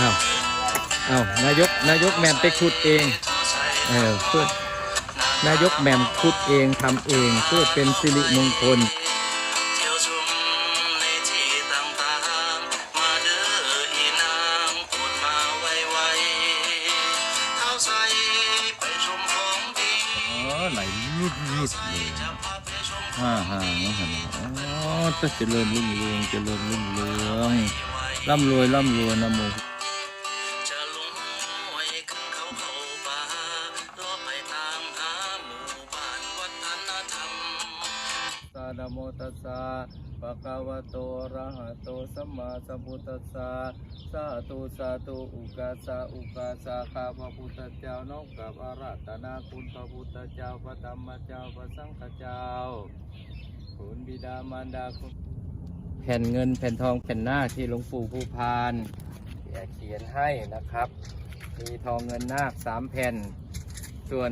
เอานายกนายกแหมมไปขุดเองเออเพื่อนายกแหมมขุดเองทำเองเพื่อเป็นสิริมงคลเที่ยวชมในที่ต่างๆมาเด้ออีนางโปรดมาไวๆเท้าใสไปชมของดีอ๋อไหลยิดยิดเลยจะพาไปชมห้าห้าเนาะเห็นไหมอ๋อจะเจริญรุ่งเรืองเจริญรุ่งเรืองร่ำรวยร่ำรวยนะโม นะโมตัสสะปะคะวะโตระหะโตสัมมาสัมพุทธัสสะสาธุสาธุอุกาสะอุกาสะข้าพระพุทธเจ้าน้อมกับอาราธนาคุณพระพุทธเจ้าพระธรรมเจ้าพระสังฆเจ้า คุณบิดามารดาคุณแผ่นเงินแผ่นทองแผ่นหน้าที่หลวงปู่ผู้พานเขียนให้นะครับ มีทองเงินนาคสามแผ่น ส่วน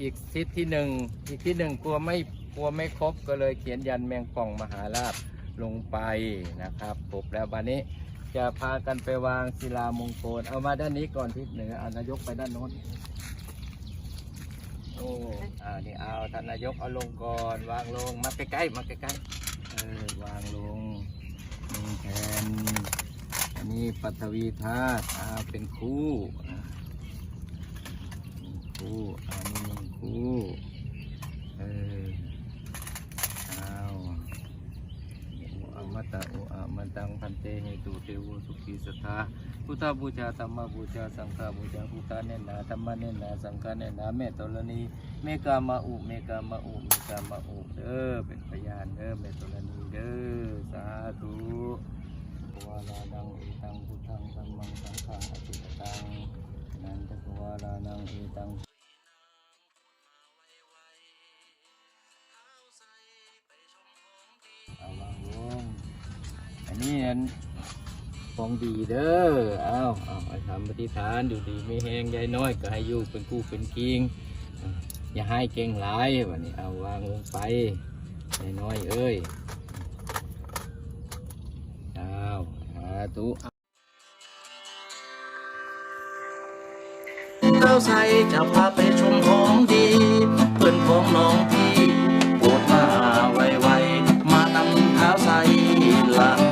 อีกทิศที่หนึ่งอีกที่หนึ่งกลัวไม่ กลัวไม่ครบก็เลยเขียนยันแมงป่องมหาราชลงไปนะครับครบแล้ววันนี้จะพากันไปวางศิลามงคล เอามาด้านนี้ก่อนทิศเหนือเอานายกไปด้านโน้นโอ้อ่านี่เอาท่านนายกเอาลงก่อนวางลงมาใกล้ๆมาใกล้ๆเออวางลงหนึ่งแผ่นอันนี้ปัทวีธาตุอ่าเป็นคู่คู่อันนี้หนึ่งคู่เออเอาโออามา ตะโออามันตังพันเตเหตุเทวสุขีสทาพุทธบูชาธรรมบูชาสังฆบูชาพุทธาเนนนาธรรมเนนนาสังฆเนนนาเมตตลนีเมกามาอุเมกามาอุเมกามาอุเด้อเป็นพยานเด้อเมตตลนีเด้อสาธุวาลาดังอิตังพุทธังธรรมังสังฆังอภิตังนันทกวาลานังเอตัง นนี้ของดีเด้อ เอาเอาไอ้ทำปฏิฐานอยู่ดีไม่แห้งยายน้อยก็ให้อยู่เป็นคู่เป็นกิงอย่าให้เก่งหลายวันนี้เอาวางลงไปยายน้อยเอ้ย เอาสาธุเต้าใสจะพาไปชมของดี เพื่อนของน้องพี่ปวดมาไวๆ มานำเท้าใสลา